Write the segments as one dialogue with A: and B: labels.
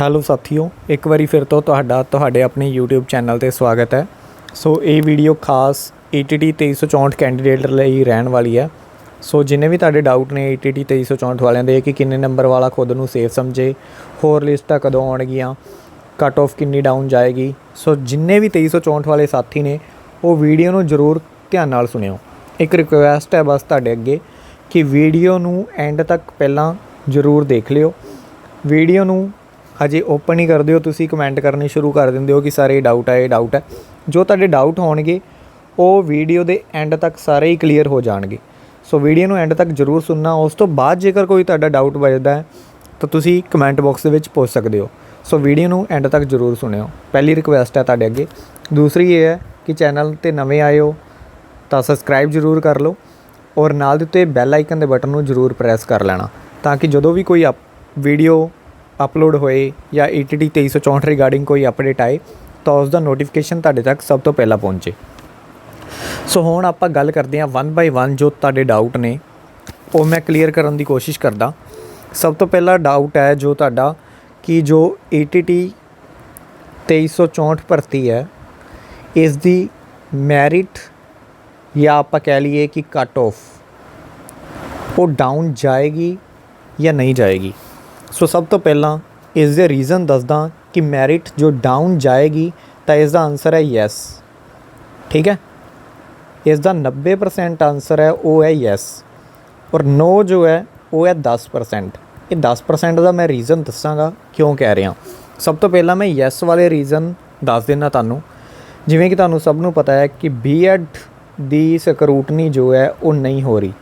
A: Hello ਸਾਥੀਓ, ਇੱਕ ਵਾਰੀ ਫਿਰ ਤੋਂ ਤੁਹਾਡਾ, ਤੁਹਾਡੇ ਆਪਣੇ YouTube ਚੈਨਲ ਤੇ ਸਵਾਗਤ ਹੈ। ਸੋ ਇਹ ਵੀਡੀਓ ਖਾਸ ETT 2364 ਕੈਂਡੀਡੇਟ ਲਈ ਰਹਿਣ ਵਾਲੀ ਹੈ। ਸੋ ਜਿੰਨੇ ਵੀ ਤੁਹਾਡੇ ਡਾਊਟ ਨੇ ETT 2364 ਵਾਲਿਆਂ ਦੇ, ਕਿ ਕਿੰਨੇ ਨੰਬਰ ਵਾਲਾ ਖੁਦ ਨੂੰ ਸੇਫ ਸਮਝੇ, ਹੋਰ ਲਿਸਟਾਂ ਕਦੋਂ ਆਉਣਗੀਆਂ ਕੱਟ ਆਫ ਕਿੰਨੀ ਡਾਊਨ ਜਾਏਗੀ, ਸੋ ਜਿੰਨੇ ਵੀ 2364 ਵਾਲੇ ਸਾਥੀ ਨੇ, ਉਹ ਵੀਡੀਓ ਨੂੰ ਜ਼ਰੂਰ ਧਿਆਨ ਨਾਲ ਸੁਣਿਓ। ਇੱਕ ਰਿਕੁਐਸਟ ਹੈ ਬਸ ਤੁਹਾਡੇ ਅੱਗੇ, ਕਿ ਵੀਡੀਓ ਨੂੰ ਐਂਡ ਤੱਕ ਪਹਿਲਾਂ ਜ਼ਰੂਰ ਦੇਖ ਲਿਓ। ਵੀਡੀਓ ਨੂੰ ਹਜੇ ਓਪਨ ਹੀ ਕਰਦੇ ਹੋ ਤੁਸੀਂ ਕਮੈਂਟ ਕਰਨੇ ਸ਼ੁਰੂ ਕਰ ਦਿੰਦੇ ਹੋ ਕਿ ਸਾਰੇ ਡਾਊਟ ਹੈ ਇਹ ਡਾਊਟ ਹੈ ਜੋ ਤੁਹਾਡੇ ਡਾਊਟ ਹੋਣਗੇ, ਉਹ ਵੀਡੀਓ ਦੇ ਐਂਡ ਤੱਕ ਸਾਰੇ ਹੀ ਕਲੀਅਰ ਹੋ ਜਾਣਗੇ। ਸੋ ਵੀਡੀਓ ਨੂੰ ਐਂਡ ਤੱਕ ਜ਼ਰੂਰ ਸੁਣਨਾ। ਉਸ ਤੋਂ ਬਾਅਦ ਜੇਕਰ ਕੋਈ ਤੁਹਾਡਾ ਡਾਊਟ ਬਚਦਾ ਹੈ, ਤਾਂ ਤੁਸੀਂ ਕਮੈਂਟ ਬਾਕਸ ਦੇ ਵਿੱਚ ਪੁੱਛ ਸਕਦੇ ਹੋ। ਸੋ ਵੀਡੀਓ ਨੂੰ ਐਂਡ ਤੱਕ ਜ਼ਰੂਰ ਸੁਣਿਓ। ਪਹਿਲੀ ਰਿਕੁਐਸਟ ਹੈ ਤੁਹਾਡੇ ਅੱਗੇ। ਦੂਸਰੀ ਇਹ ਹੈ ਕਿ ਚੈਨਲ ਤੇ ਨਵੇਂ ਆਏ ਹੋ ਤਾਂ ਸਬਸਕ੍ਰਾਈਬ ਜ਼ਰੂਰ ਕਰ ਲਓ ਔਰ ਨਾਲ ਦੇ ਉੱਤੇ ਬੈਲ ਆਈਕਨ ਦੇ ਬਟਨ ਨੂੰ ਜ਼ਰੂਰ ਪ੍ਰੈਸ ਕਰ ਲੈਣਾ, ਤਾਂ ਕਿ ਜਦੋਂ ਵੀ ਕੋਈ ਅਪ ਵੀਡੀਓ ਅਪਲੋਡ ਹੋਏ ਜਾਂ E ETT 2364 ਰਿਗਾਰਡਿੰਗ ਕੋਈ ਅਪਡੇਟ ਆਏ, ਤਾਂ ਉਸ ਦਾ ਨੋਟੀਫਿਕੇਸ਼ਨ ਤੁਹਾਡੇ ਤੱਕ ਸਭ ਤੋਂ ਪਹਿਲਾਂ ਪਹੁੰਚੇ। ਸੋ ਹੁਣ ਆਪਾਂ ਗੱਲ ਕਰਦੇ ਹਾਂ ਵਨ ਬਾਈ ਵਨ ਜੋ ਤੁਹਾਡੇ ਡਾਊਟ ਨੇ, ਉਹ ਮੈਂ ਕਲੀਅਰ ਕਰਨ ਦੀ ਕੋਸ਼ਿਸ਼ ਕਰਦਾ। ਸਭ ਤੋਂ ਪਹਿਲਾ ਡਾਊਟ ਹੈ ਜੋ ਤੁਹਾਡਾ ਕਿ ਜੋ E ETT 2364 ਭਰਤੀ ਹੈ, ਇਸ ਦੀ ਮੈਰਿਟ ਜਾਂ ਆਪਾਂ ਕਹਿ ਲਈਏ ਕਿ ਕੱਟ ਆਫ ਉਹ ਡਾਊਨ ਜਾਏਗੀ ਜਾਂ ਨਹੀਂ ਜਾਏਗੀ? ਸੋ ਸਭ ਤੋਂ ਪਹਿਲਾਂ ਇਸ ਦੇ ਰੀਜ਼ਨ ਦੱਸਦਾ ਕਿ ਮੈਰਿਟ ਜੋ ਡਾਊਨ ਜਾਏਗੀ ਤਾਂ ਇਸ ਦਾ ਆਨਸਰ ਹੈ ਯੈਸ ਠੀਕ ਹੈ? ਇਸ ਦਾ 90% ਆਨਸਰ ਹੈ, ਉਹ ਹੈ ਯੈਸ ਔਰ ਨੋ ਜੋ ਹੈ, ਉਹ ਹੈ 10% ਇਹ 10% ਦਾ ਮੈਂ ਰੀਜ਼ਨ ਦੱਸਾਂਗਾ ਕਿਉਂ ਕਹਿ ਰਿਹਾ। ਸਭ ਤੋਂ ਪਹਿਲਾਂ ਮੈਂ ਯੈਸ ਵਾਲੇ ਰੀਜ਼ਨ ਦੱਸ ਦਿੰਦਾ ਤੁਹਾਨੂੰ। ਜਿਵੇਂ ਕਿ ਤੁਹਾਨੂੰ ਸਭ ਨੂੰ ਪਤਾ ਹੈ ਕਿ ਬੀਐਡ ਦੀ ਸਕਰੂਟਨੀ ਜੋ ਹੈ, ਉਹ ਨਹੀਂ ਹੋ ਰਹੀ।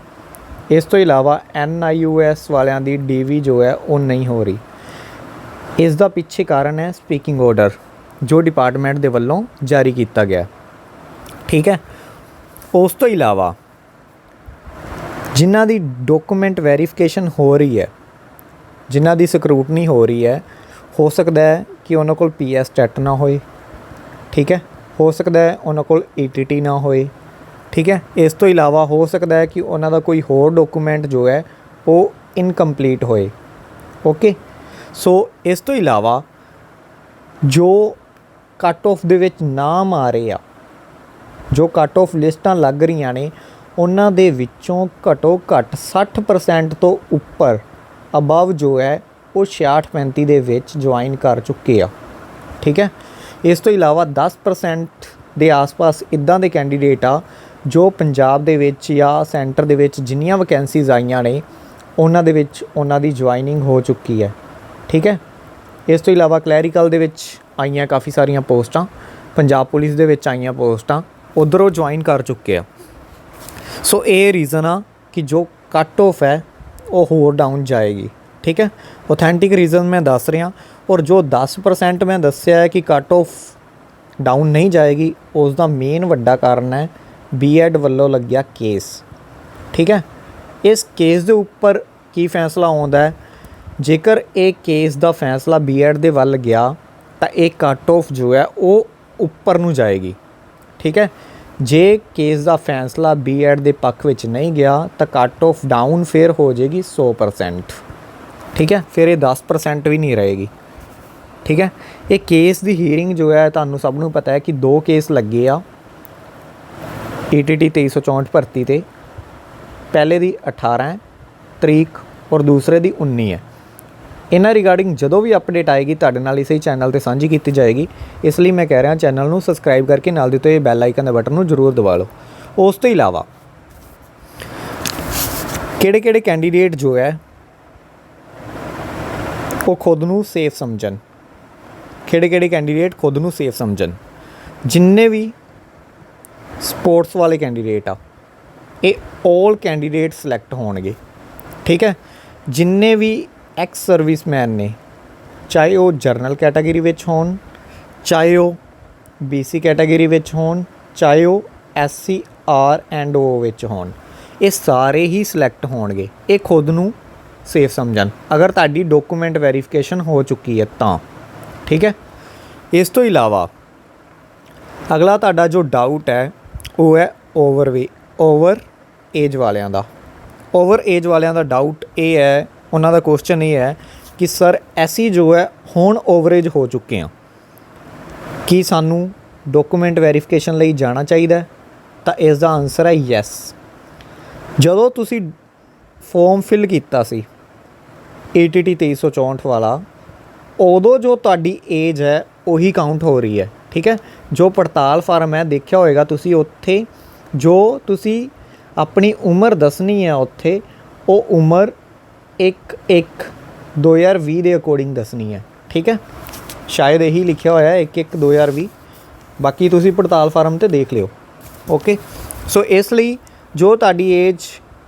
A: ਇਸ ਤੋਂ ਇਲਾਵਾ ਐਨਆਈਯੂਐਸ ਵਾਲਿਆਂ ਦੀ ਡੀਵੀ ਜੋ ਹੈ ਉਹ ਨਹੀਂ ਹੋ ਰਹੀ। ਇਸ ਦਾ ਪਿੱਛੇ ਕਾਰਨ ਹੈ ਸਪੀਕਿੰਗ ਆਰਡਰ, ਜੋ ਡਿਪਾਰਟਮੈਂਟ ਦੇ ਵੱਲੋਂ ਜਾਰੀ ਕੀਤਾ ਗਿਆ। ਠੀਕ ਹੈ? ਉਸ ਤੋਂ ਇਲਾਵਾ ਜਿਨ੍ਹਾਂ ਦੀ ਡਾਕੂਮੈਂਟ ਵੈਰੀਫਿਕੇਸ਼ਨ ਹੋ ਰਹੀ ਹੈ, ਜਿਨ੍ਹਾਂ ਦੀ ਸਕਰੂਟਨੀ ਹੋ ਰਹੀ ਹੈ, ਹੋ ਸਕਦਾ ਹੈ ਕਿ ਉਹਨਾਂ ਕੋਲ ਪੀਐਸ ਟੈਟ ਨਾ ਹੋਏ। ਠੀਕ ਹੈ? ਹੋ ਸਕਦਾ ਹੈ ਉਹਨਾਂ ਕੋਲ ਈਟੀਟੀ ਨਾ ਹੋਏ। ਠੀਕ ਹੈ? ਇਸ ਤੋਂ ਇਲਾਵਾ ਹੋ ਸਕਦਾ ਹੈ ਕਿ ਉਹਨਾਂ ਦਾ ਕੋਈ ਹੋਰ ਡਾਕੂਮੈਂਟ ਜੋ ਹੈ, ਉਹ ਇਨਕੰਪਲੀਟ ਹੋਏ। ਓਕੇ ਸੋ ਇਸ ਤੋਂ ਇਲਾਵਾ ਜੋ ਕੱਟ ਆਫ ਦੇ ਵਿੱਚ ਨਾਮ ਆ ਰਹੇ ਆ, ਜੋ ਕੱਟ ਆਫ ਲਿਸਟਾਂ ਲੱਗ ਰਹੀਆਂ ਨੇ, ਉਹਨਾਂ ਦੇ ਵਿੱਚੋਂ ਘਟੋ ਘੱਟ 60% ਤੋਂ ਉੱਪਰ ਅਬਵ ਜੋ ਹੈ, ਉਹ 66 35 ਦੇ ਵਿੱਚ ਜੁਆਇਨ ਕਰ ਚੁੱਕੇ ਆ। ਠੀਕ ਹੈ? ਇਸ ਤੋਂ ਇਲਾਵਾ 10% ਦੇ ਆਸ-ਪਾਸ ਇਦਾਂ ਦੇ ਕੈਂਡੀਡੇਟ ਆ ਜੋ ਪੰਜਾਬ ਦੇ ਵਿੱਚ ਜਾਂ ਸੈਂਟਰ ਦੇ ਵਿੱਚ ਜਿੰਨੀਆਂ ਵੈਕੈਂਸੀਜ਼ ਆਈਆਂ ਨੇ, ਉਹਨਾਂ ਦੇ ਵਿੱਚ ਉਹਨਾਂ ਦੀ ਜੁਆਇਨਿੰਗ ਹੋ ਚੁੱਕੀ ਹੈ। ਠੀਕ ਹੈ? ਇਸ ਤੋਂ ਇਲਾਵਾ ਕਲੈਰੀਕਲ ਦੇ ਵਿੱਚ ਆਈਆਂ ਕਾਫੀ ਸਾਰੀਆਂ ਪੋਸਟਾਂ, ਪੰਜਾਬ ਪੁਲਿਸ ਦੇ ਵਿੱਚ ਆਈਆਂ ਪੋਸਟਾਂ, ਉਧਰੋਂ ਜੁਆਇਨ ਕਰ ਚੁੱਕੇ ਆ। ਸੋ ਇਹ ਰੀਜ਼ਨ ਆ ਕਿ ਜੋ ਕੱਟ ਆਫ ਹੈ, ਉਹ ਹੋਰ ਡਾਊਨ ਜਾਏਗੀ। ਠੀਕ ਹੈ? ਆਥੈਂਟਿਕ ਰੀਜ਼ਨ ਮੈਂ ਦੱਸ ਰਿਹਾ, ਔਰ ਜੋ 10% ਮੈਂ ਦੱਸਿਆ ਹੈ ਕਿ ਕੱਟ ਆਫ ਡਾਊਨ ਨਹੀਂ ਜਾਏਗੀ ਉਸ ਦਾ ਮੇਨ ਵੱਡਾ ਕਾਰਨ ਹੈ ਬੀਐਡ ਵੱਲੋਂ ਲੱਗਿਆ ਕੇਸ। ਠੀਕ ਹੈ? ਇਸ ਕੇਸ ਦੇ ਉੱਪਰ ਕੀ ਫੈਸਲਾ ਆਉਂਦਾ ਹੈ? ਜੇਕਰ ਇਹ ਕੇਸ ਦਾ ਫੈਸਲਾ ਬੀਐਡ ਦੇ ਵੱਲ ਗਿਆ, ਤਾਂ ਇਹ ਕੱਟ ਆਫ ਜੋ ਹੈ, ਉਹ ਉੱਪਰ ਨੂੰ ਜਾਏਗੀ। ਠੀਕ ਹੈ? ਜੇ ਕੇਸ ਦਾ ਫੈਸਲਾ ਬੀਐਡ ਦੇ ਪੱਖ ਵਿੱਚ ਨਹੀਂ ਗਿਆ, ਤਾਂ ਕੱਟ ਆਫ ਡਾਊਨ ਫੇਰ ਹੋ ਜਾਏਗੀ 100% ਠੀਕ ਹੈ? ਫਿਰ ਇਹ 10% ਵੀ ਨਹੀਂ ਰਹੇਗੀ। ਠੀਕ ਹੈ? ਇਹ ਕੇਸ ਦੀ ਹੀਅਰਿੰਗ ਜੋ ਹੈ, ਤੁਹਾਨੂੰ ਸਭ ਨੂੰ ਪਤਾ ਹੈ ਕਿ ਦੋ ਕੇਸ ਲੱਗੇ ਆ। ETT 2364 ਭਰਤੀ ਤੇ ਪਹਿਲੇ ਦੀ 18 ਹੈ, ਤਰੀਕ ਔਰ ਦੂਸਰੇ ਦੀ 19 ਹੈ। ਇਹਨਾਂ ਰਿਗਾਰਡਿੰਗ ਜਦੋਂ ਵੀ ਅਪਡੇਟ ਆਏਗੀ, ਤੁਹਾਡੇ ਨਾਲ ਇਸੇ ਚੈਨਲ ਤੇ ਸਾਂਝੀ ਕੀਤੀ ਜਾਏਗੀ। ਇਸ ਲਈ ਮੈਂ ਕਹਿ ਰਿਹਾ ਚੈਨਲ ਨੂੰ ਸਬਸਕ੍ਰਾਈਬ ਕਰਕੇ ਨਾਲ ਦਿੱਤੇ ਬੈਲ ਆਈਕਨ ਦੇ ਬਟਨ ਨੂੰ ਜ਼ਰੂਰ ਦਬਾ ਲਓ। ਉਸ ਤੋਂ ਇਲਾਵਾ, ਕਿਹੜੇ ਕਿਹੜੇ ਕੈਂਡੀਡੇਟ ਜੋ ਹੈ, ਉਹ ਖੁਦ ਨੂੰ ਸੇਫ ਸਮਝਣ। ਕਿਹੜੇ ਕਿਹੜੇ ਕੈਂਡੀਡੇਟ ਖੁਦ ਨੂੰ ਸੇਫ ਸਮਝਣ। ਜਿੰਨੇ ਵੀ ਸਪੋਰਟਸ ਵਾਲੇ ਕੈਂਡੀਡੇਟ ਆ। ਇਹ 올 ਕੈਂਡੀਡੇਟ ਸਿਲੈਕਟ ਹੋਣਗੇ। ਠੀਕ ਹੈ? ਜਿੰਨੇ ਵੀ ਐਕਸ ਸਰਵਿਸਮੈਨ ਨੇ, ਚਾਹੇ ਉਹ ਜਰਨਲ ਕੈਟਾਗਰੀ ਵਿੱਚ ਹੋਣ, ਚਾਹੇ ਉਹ ਬੀਸੀ ਕੈਟਾਗਰੀ ਵਿੱਚ ਹੋਣ, ਚਾਹੇ ਉਹ ਐਸਸੀ ਆਰ ਐਂਡ ਓ ਵਿੱਚ ਹੋਣ, ਇਹ ਸਾਰੇ ਹੀ ਸਿਲੈਕਟ ਹੋਣਗੇ। ਇਹ ਖੁਦ ਨੂੰ ਸੇਫ ਸਮਝਣ। ਅਗਰ ਤੁਹਾਡੀ ਡਾਕੂਮੈਂਟ ਵੈਰੀਫਿਕੇਸ਼ਨ ਹੋ ਚੁੱਕੀ ਹੈ ਤਾਂ। ਠੀਕ ਹੈ? ਇਸ ਤੋਂ ਇਲਾਵਾ ਅਗਲਾ ਤੁਹਾਡਾ ਜੋ ਡਾਊਟ ਹੈ ਉਹ ਹੈ ਓਵਰਵੇ ਓਵਰ ਏਜ ਵਾਲਿਆਂ ਦਾ। ਓਵਰ ਏਜ ਵਾਲਿਆਂ ਦਾ ਡਾਊਟ ਇਹ ਹੈ, ਉਹਨਾਂ ਦਾ ਕੁਐਸਚਨ ਇਹ ਹੈ ਕਿ ਸਰ ਐਸੀ ਜੋ ਹੈ, ਹੁਣ ਓਵਰੇਜ ਹੋ ਚੁੱਕੇ ਆ ਕੀ ਸਾਨੂੰ ਡਾਕੂਮੈਂਟ ਵੈਰੀਫਿਕੇਸ਼ਨ ਲਈ ਜਾਣਾ ਚਾਹੀਦਾ ਤਾਂ ਇਸ ਦਾ ਆਨਸਰ ਹੈ ਯੈਸ ਜਦੋਂ ਤੁਸੀਂ ਫਾਰਮ ਫਿਲ ਕੀਤਾ ਸੀ ATT 2364 ਵਾਲਾ, ਉਦੋਂ ਜੋ ਤੁਹਾਡੀ ਏਜ ਹੈ, ਉਹੀ ਕਾਊਂਟ ਹੋ ਰਹੀ ਹੈ। ਠੀਕ ਹੈ? ਜੋ ਪੜਤਾਲ ਫਾਰਮ ਹੈ, ਦੇਖਿਆ ਹੋਵੇਗਾ ਤੁਸੀਂ ਉੱਥੇ, ਜੋ ਤੁਸੀਂ ਆਪਣੀ ਉਮਰ ਦੱਸਣੀ ਹੈ ਉੱਥੇ, ਉਹ ਉਮਰ 1 1 2020 ਦੇ ਅਕੋਰਡਿੰਗ ਦੱਸਣੀ ਹੈ, ਠੀਕ ਹੈ? ਸ਼ਾਇਦ ਇਹੀ ਲਿਖਿਆ ਹੋਇਆ ਹੈ 1 1 2020 ਬਾਕੀ ਤੁਸੀਂ ਪੜਤਾਲ ਫਾਰਮ ਤੇ ਦੇਖ ਲਿਓ, ਓਕੇ? ਸੋ ਇਸ ਲਈ ਜੋ ਤੁਹਾਡੀ ਏਜ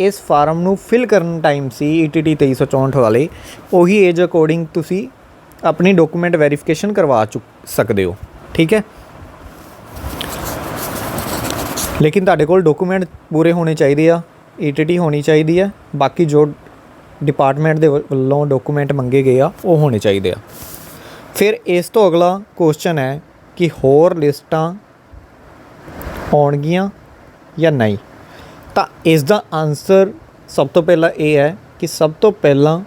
A: ਇਸ ਫਾਰਮ ਨੂੰ ਫਿਲ ਕਰਨ ਟਾਈਮ ਸੀ E ETT 2364 ਵਾਲੇ, ਉਹੀ ਏਜ ਅਕੋਰਡਿੰਗ ਤੁਸੀਂ ਆਪਣੀ ਡਾਕੂਮੈਂਟ ਵੈਰੀਫਿਕੇਸ਼ਨ ਕਰਵਾ ਚੁੱਕ ਸਕਦੇ ਹੋ। ਠੀਕ ਹੈ? ਲੇਕਿਨ ਤੁਹਾਡੇ ਕੋਲ ਡਾਕੂਮੈਂਟ ਪੂਰੇ ਹੋਣੇ ਚਾਹੀਦੇ ਆ, ETT ਹੋਣੀ ਚਾਹੀਦੀ ਹੈ ਬਾਕੀ ਜੋ ਡਿਪਾਰਟਮੈਂਟ ਦੇ ਵੱਲੋਂ ਡਾਕੂਮੈਂਟ ਮੰਗੇ ਗਏ ਆ, ਉਹ ਹੋਣੇ ਚਾਹੀਦੇ ਆ। ਫਿਰ ਇਸ ਤੋਂ ਅਗਲਾ ਕੁਐਸਚਨ ਹੈ ਕਿ ਹੋਰ ਲਿਸਟਾਂ ਆਉਣਗੀਆਂ ਜਾਂ ਨਹੀਂ? ਤਾਂ ਇਸ ਦਾ ਆਨਸਰ ਸਭ ਤੋਂ ਪਹਿਲਾਂ ਇਹ ਹੈ ਕਿ ਸਭ ਤੋਂ ਪਹਿਲਾਂ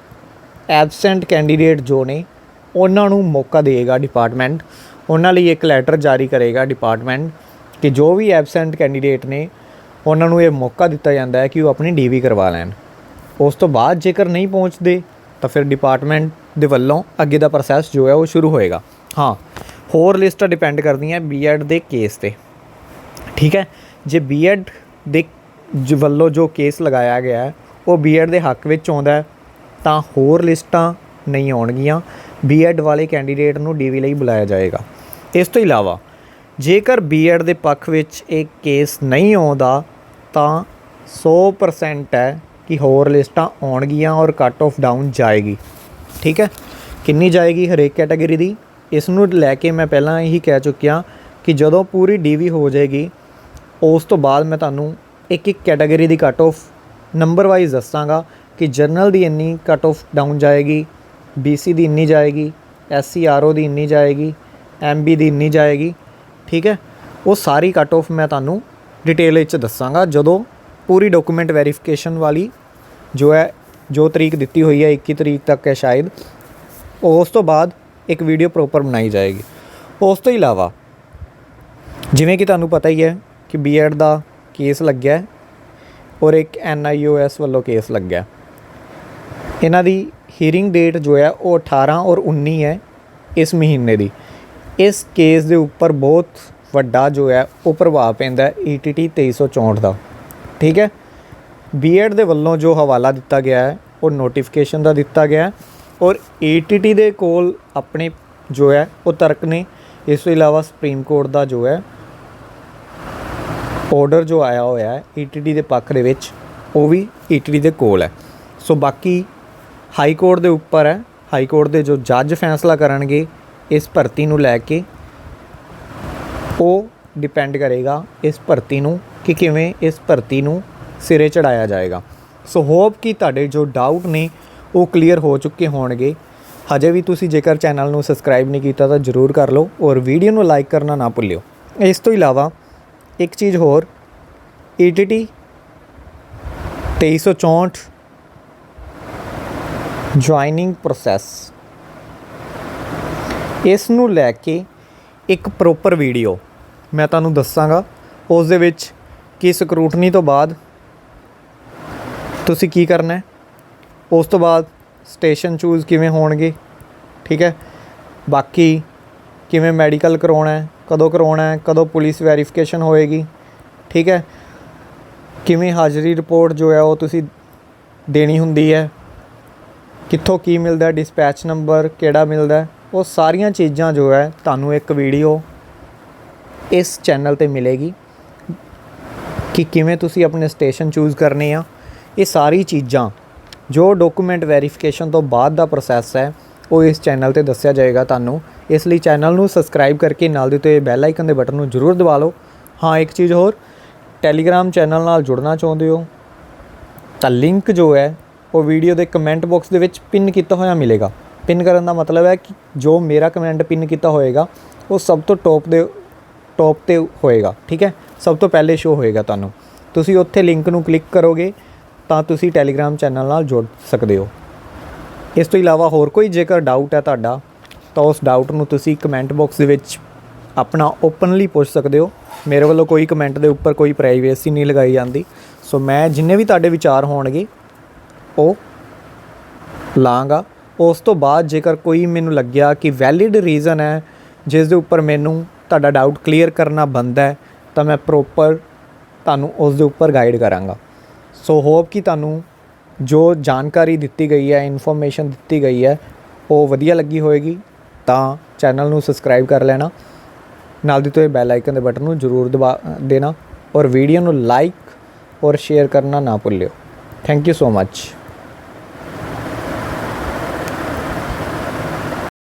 A: ਐਬਸੈਂਟ ਕੈਂਡੀਡੇਟ ਜੋ ਨੇ, ਉਹਨਾਂ ਨੂੰ ਮੌਕਾ ਦੇਗਾ ਡਿਪਾਰਟਮੈਂਟ ਉਹਨਾਂ ਲਈ ਇੱਕ ਲੈਟਰ ਜਾਰੀ ਕਰੇਗਾ ਡਿਪਾਰਟਮੈਂਟ ਕਿ ਜੋ ਵੀ ਐਬਸੈਂਟ ਕੈਂਡੀਡੇਟ ਨੇ, ਉਹਨਾਂ ਨੂੰ ਇਹ ਮੌਕਾ ਦਿੱਤਾ ਜਾਂਦਾ ਹੈ ਕਿ ਉਹ ਆਪਣੀ ਡੀਵੀ ਕਰਵਾ ਲੈਣ। ਉਸ ਤੋਂ ਬਾਅਦ ਜੇਕਰ ਨਹੀਂ ਪਹੁੰਚਦੇ, ਤਾਂ ਫਿਰ ਡਿਪਾਰਟਮੈਂਟ ਦੇ ਵੱਲੋਂ ਅੱਗੇ ਦਾ ਪ੍ਰੋਸੈਸ ਜੋ ਹੈ ਉਹ ਸ਼ੁਰੂ ਹੋਏਗਾ। ਹਾਂ, ਹੋਰ ਲਿਸਟਾਂ ਡਿਪੈਂਡ ਕਰਦੀਆਂ ਬੀਐਡ ਦੇ ਕੇਸ ਤੇ। ਠੀਕ ਹੈ? ਜੇ ਬੀਐਡ ਦੇ ਜ- ਵੱਲੋਂ ਜੋ ਕੇਸ ਲਗਾਇਆ ਗਿਆ ਹੈ, ਉਹ ਬੀਐਡ ਦੇ ਹੱਕ ਵਿੱਚ ਆਉਂਦਾ ਹੈ, ਤਾਂ ਹੋਰ ਲਿਸਟਾਂ ਨਹੀਂ ਆਉਣਗੀਆਂ। ਬੀਐਡ ਵਾਲੇ ਕੈਂਡੀਡੇਟ ਨੂੰ ਡੀਵੀ ਲਈ ਬੁਲਾਇਆ ਜਾਏਗਾ। ਇਸ ਤੋਂ ਇਲਾਵਾ, ਜੇਕਰ ਬੀਐਡ ਦੇ ਪੱਖ ਵਿੱਚ ਇਹ ਕੇਸ ਨਹੀਂ ਆਉਂਦਾ, ਤਾਂ 100% ਹੈ ਕਿ ਹੋਰ ਲਿਸਟਾਂ ਆਉਣਗੀਆਂ ਔਰ ਕੱਟ ਆਫ ਡਾਊਨ ਜਾਏਗੀ। ਠੀਕ ਹੈ? ਕਿੰਨੀ ਜਾਏਗੀ ਹਰੇਕ ਕੈਟਾਗਰੀ ਦੀ? ਇਸ ਨੂੰ ਲੈ ਕੇ ਮੈਂ ਪਹਿਲਾਂ ਹੀ ਕਹਿ ਚੁੱਕਿਆ ਕਿ ਜਦੋਂ ਪੂਰੀ ਡੀਵੀ ਹੋ ਜਾਏਗੀ, ਉਸ ਤੋਂ ਬਾਅਦ ਮੈਂ ਤੁਹਾਨੂੰ ਇੱਕ ਇੱਕ ਕੈਟਾਗਰੀ ਦੀ ਕੱਟ ਆਫ ਨੰਬਰ ਵਾਈਜ਼ ਦੱਸਾਂਗਾ ਕਿ ਜਰਨਲ ਦੀ ਇੰਨੀ ਕੱਟ ਆਫ ਡਾਊਨ ਜਾਏਗੀ BC ਦੀ ਇੰਨੀ ਜਾਏਗੀ SC RO ਦੀ ਇੰਨੀ ਜਾਏਗੀ MB ਦੀ ਇੰਨੀ ਜਾਏਗੀ, ਠੀਕ ਹੈ? ਉਹ ਸਾਰੀ ਕੱਟ ਆਫ ਮੈਂ ਤੁਹਾਨੂੰ ਡਿਟੇਲ ਵਿੱਚ ਦੱਸਾਂਗਾ। ਜਦੋਂ ਪੂਰੀ ਡਾਕੂਮੈਂਟ ਵੈਰੀਫਿਕੇਸ਼ਨ ਵਾਲੀ ਜੋ ਹੈ, ਜੋ ਤਰੀਕ ਦਿੱਤੀ ਹੋਈ ਹੈ 21 ਤਰੀਕ ਤੱਕ ਹੈ ਸ਼ਾਇਦ, ਉਸ ਤੋਂ ਬਾਅਦ ਇੱਕ ਵੀਡੀਓ ਪ੍ਰੋਪਰ ਬਣਾਈ ਜਾਏਗੀ। ਉਸ ਤੋਂ ਇਲਾਵਾ, ਜਿਵੇਂ ਕਿ ਤੁਹਾਨੂੰ ਪਤਾ ਹੀ ਹੈ ਕਿ ਬੀਐਡ ਦਾ ਕੇਸ ਲੱਗਿਆ ਹੈ ਔਰ ਇੱਕ ਐਨਆਈਓਐਸ ਵੱਲੋਂ ਕੇਸ ਲੱਗਿਆ। ਇਹਨਾਂ ਦੀ ਹੀਅਰਿੰਗ ਡੇਟ ਜੋ ਹੈ, ਉਹ 18 ਔਰ 19 ਹੈ ਇਸ ਮਹੀਨੇ ਦੀ। ਇਸ ਕੇਸ ਦੇ ਉੱਪਰ ਬਹੁਤ ਵੱਡਾ ਜੋ ਹੈ, ਉਹ ਪ੍ਰਭਾਵ ਪੈਂਦਾ ਹੈ E ETT 2364 ਦਾ। ਠੀਕ ਹੈ? ਬੀਐਡ ਦੇ ਵੱਲੋਂ ਜੋ ਹਵਾਲਾ ਦਿੱਤਾ ਗਿਆ ਹੈ, ਉਹ ਨੋਟੀਫਿਕੇਸ਼ਨ ਦਾ ਦਿੱਤਾ ਗਿਆ ਹੈ ਔਰ ETT ਦੇ ਕੋਲ ਆਪਣੇ ਜੋ ਹੈ, ਉਹ ਤਰਕ ਨੇ। ਇਸ ਤੋਂ ਇਲਾਵਾ ਸੁਪਰੀਮ ਕੋਰਟ ਦਾ ਜੋ ਹੈ ਆਰਡਰ ਜੋ ਆਇਆ ਹੋਇਆ ਹੈ ETT ਦੇ ਪੱਖ ਦੇ ਵਿੱਚ, ਉਹ ਵੀ ETT ਦੇ ਕੋਲ ਹੈ। ਸੋ ਬਾਕੀ ਹਾਈ ਕੋਰਟ ਦੇ ਉੱਪਰ ਹੈ। ਹਾਈ ਕੋਰਟ ਦੇ ਜੋ ਜੱਜ ਫੈਸਲਾ ਕਰਨਗੇ ਇਸ ਭਰਤੀ ਨੂੰ ਲੈ ਕੇ ਉਹ ਡਿਪੈਂਡ ਕਰੇਗਾ ਇਸ ਭਰਤੀ ਨੂੰ ਕਿ ਕਿਵੇਂ ਇਸ ਭਰਤੀ ਨੂੰ ਸਿਰੇ ਚੜਾਇਆ ਜਾਏਗਾ। ਸੋ ਹੋਪ ਕਿ ਤੁਹਾਡੇ ਜੋ ਡਾਊਟ ਨੇ ਉਹ ਕਲੀਅਰ ਹੋ ਚੁੱਕੇ ਹੋਣਗੇ। ਹਜੇ ਵੀ ਤੁਸੀਂ ਜੇਕਰ ਚੈਨਲ ਨੂੰ ਸਬਸਕ੍ਰਾਈਬ ਨਹੀਂ ਕੀਤਾ ਤਾਂ ਜਰੂਰ ਕਰ ਲਓ ਔਰ ਵੀਡੀਓ ਨੂੰ ਲਾਈਕ ਕਰਨਾ ਨਾ ਭੁੱਲਿਓ। ਇਸ ਤੋਂ ਇਲਾਵਾ ਇੱਕ ਚੀਜ਼ ਹੋਰ E ETT 2364 ਜੁਆਇਨਿੰਗ ਪ੍ਰੋਸੈਸ ਇਸ ਨੂੰ ਲੈ ਕੇ ਇੱਕ ਪ੍ਰੋਪਰ ਵੀਡੀਓ ਮੈਂ ਤੁਹਾਨੂੰ ਦੱਸਾਂਗਾ। ਉਸ ਦੇ ਵਿੱਚ ਕਿ ਸਕਰੂਟਨੀ ਤੋਂ ਬਾਅਦ ਤੁਸੀਂ ਕੀ ਕਰਨਾ ਹੈ। ਉਸ ਤੋਂ ਬਾਅਦ ਸਟੇਸ਼ਨ ਚੂਜ਼ ਕਿਵੇਂ ਹੋਣਗੇ, ਠੀਕ ਹੈ। ਬਾਕੀ ਕਿਵੇਂ ਮੈਡੀਕਲ ਕਰਾਉਣਾ ਹੈ, ਕਦੋਂ ਕਰਾਉਣਾ ਹੈ, ਕਦੋਂ ਪੁਲਿਸ ਵੈਰੀਫਿਕੇਸ਼ਨ ਹੋਏਗੀ, ਠੀਕ ਹੈ। ਕਿਵੇਂ ਹਾਜ਼ਰੀ ਰਿਪੋਰਟ ਜੋ ਹੈ ਉਹ ਤੁਸੀਂ ਦੇਣੀ ਹੁੰਦੀ ਹੈ। ਕਿੱਥੋਂ ਕੀ ਮਿਲਦਾ ਡਿਸਪੈਚ ਨੰਬਰ ਕਿਹੜਾ ਮਿਲਦਾ ਉਹ ਸਾਰੀਆਂ ਚੀਜ਼ਾਂ ਜੋ ਹੈ ਤੁਹਾਨੂੰ ਇੱਕ ਵੀਡੀਓ ਇਸ ਚੈਨਲ ਤੇ ਮਿਲੇਗੀ ਕਿ ਕਿਵੇਂ ਤੁਸੀਂ ਆਪਣੇ ਸਟੇਸ਼ਨ ਚੂਜ਼ ਕਰਨੇ ਆ। ਇਹ ਸਾਰੀ ਚੀਜ਼ਾਂ ਜੋ ਡਾਕੂਮੈਂਟ ਵੈਰੀਫਿਕੇਸ਼ਨ ਤੋਂ ਬਾਅਦ ਦਾ ਪ੍ਰੋਸੈਸ ਹੈ, ਉਹ ਇਸ ਚੈਨਲ ਤੇ ਦੱਸਿਆ ਜਾਏਗਾ ਤੁਹਾਨੂੰ। ਇਸ ਲਈ ਚੈਨਲ ਨੂੰ ਸਬਸਕ੍ਰਾਈਬ ਕਰਕੇ ਨਾਲ ਦੇ ਉੱਤੇ ਬੈਲ ਆਈਕਨ ਦੇ ਬਟਨ ਨੂੰ ਜ਼ਰੂਰ ਦਬਾ ਲਓ। ਹਾਂ, ਇੱਕ ਚੀਜ਼ ਹੋਰ ਟੈਲੀਗ੍ਰਾਮ ਚੈਨਲ ਨਾਲ ਜੁੜਨਾ ਚਾਹੁੰਦੇ ਹੋ, ਤਾਂ ਲਿੰਕ ਜੋ ਹੈ, ਉਹ ਵੀਡੀਓ ਦੇ ਕਮੈਂਟ ਬਾਕਸ ਦੇ ਵਿੱਚ ਪਿੰਨ ਕੀਤਾ ਹੋਇਆ ਮਿਲੇਗਾ। ਪਿਨ ਕਰਨ ਦਾ ਮਤਲਬ ਹੈ ਕਿ ਜੋ ਮੇਰਾ ਕਮੈਂਟ ਪਿਨ ਕੀਤਾ ਹੋਏਗਾ, ਉਹ ਸਭ ਤੋਂ ਟੌਪ ਦੇ ਟੌਪ ਤੇ ਹੋਏਗਾ, ਠੀਕ ਹੈ? ਸਭ ਤੋਂ ਪਹਿਲੇ ਸ਼ੋ ਹੋਏਗਾ ਤੁਹਾਨੂੰ। ਤੁਸੀਂ ਉੱਥੇ ਲਿੰਕ ਨੂੰ ਕਲਿੱਕ ਕਰੋਗੇ, ਤਾਂ ਤੁਸੀਂ ਟੈਲੀਗ੍ਰਾਮ ਚੈਨਲ ਨਾਲ ਜੁੜ ਸਕਦੇ ਹੋ। ਇਸ ਤੋਂ ਇਲਾਵਾ ਹੋਰ ਕੋਈ ਜੇਕਰ ਡਾਊਟ ਹੈ ਤੁਹਾਡਾ, ਤਾਂ ਉਸ ਡਾਊਟ ਨੂੰ ਤੁਸੀਂ ਕਮੈਂਟ ਬਾਕਸ ਦੇ ਵਿੱਚ ਆਪਣਾ ਓਪਨਲੀ ਪੁੱਛ ਸਕਦੇ ਹੋ। ਮੇਰੇ ਵੱਲੋਂ ਕੋਈ ਕਮੈਂਟ ਦੇ ਉੱਪਰ ਕੋਈ ਪ੍ਰਾਈਵੇਸੀ ਨਹੀਂ ਲਗਾਈ ਜਾਂਦੀ। ਸੋ ਮੈਂ ਜਿੰਨੇ ਵੀ ਤੁਹਾਡੇ ਵਿਚਾਰ ਹੋਣਗੇ, ਉਹ ਲਾਂਗਾ। ਉਸ ਤੋਂ ਬਾਅਦ ਜੇਕਰ ਕੋਈ ਮੈਨੂੰ ਲੱਗਿਆ ਕਿ ਵੈਲਿਡ ਰੀਜ਼ਨ ਹੈ, ਜਿਸ ਦੇ ਉੱਪਰ ਮੈਨੂੰ ਤੁਹਾਡਾ ਡਾਊਟ ਕਲੀਅਰ ਕਰਨਾ ਬੰਦਾ ਹੈ, ਤਾਂ ਮੈਂ ਪ੍ਰੋਪਰ ਤੁਹਾਨੂੰ ਉਸ ਦੇ ਉੱਪਰ ਗਾਈਡ ਕਰਾਂਗਾ। ਸੋ ਹੋਪ ਕਿ ਤੁਹਾਨੂੰ ਜੋ ਜਾਣਕਾਰੀ ਦਿੱਤੀ ਗਈ ਹੈ ਇਨਫੋਰਮੇਸ਼ਨ ਦਿੱਤੀ ਗਈ ਹੈ, ਉਹ ਵਧੀਆ ਲੱਗੀ ਹੋਵੇਗੀ ਤਾਂ ਚੈਨਲ ਨੂੰ ਸਬਸਕ੍ਰਾਈਬ ਕਰ ਲੈਣਾ। ਨਾਲ ਦਿੱਤੇ ਹੋਏ ਬੈਲ ਆਈਕਨ ਦੇ ਬਟਨ ਨੂੰ ਜ਼ਰੂਰ ਦਬਾ ਦੇਣਾ। ਔਰ ਵੀਡੀਓ ਨੂੰ ਲਾਈਕ ਔਰ ਸ਼ੇਅਰ ਕਰਨਾ ਨਾ ਭੁੱਲਿਓ। Thank you so much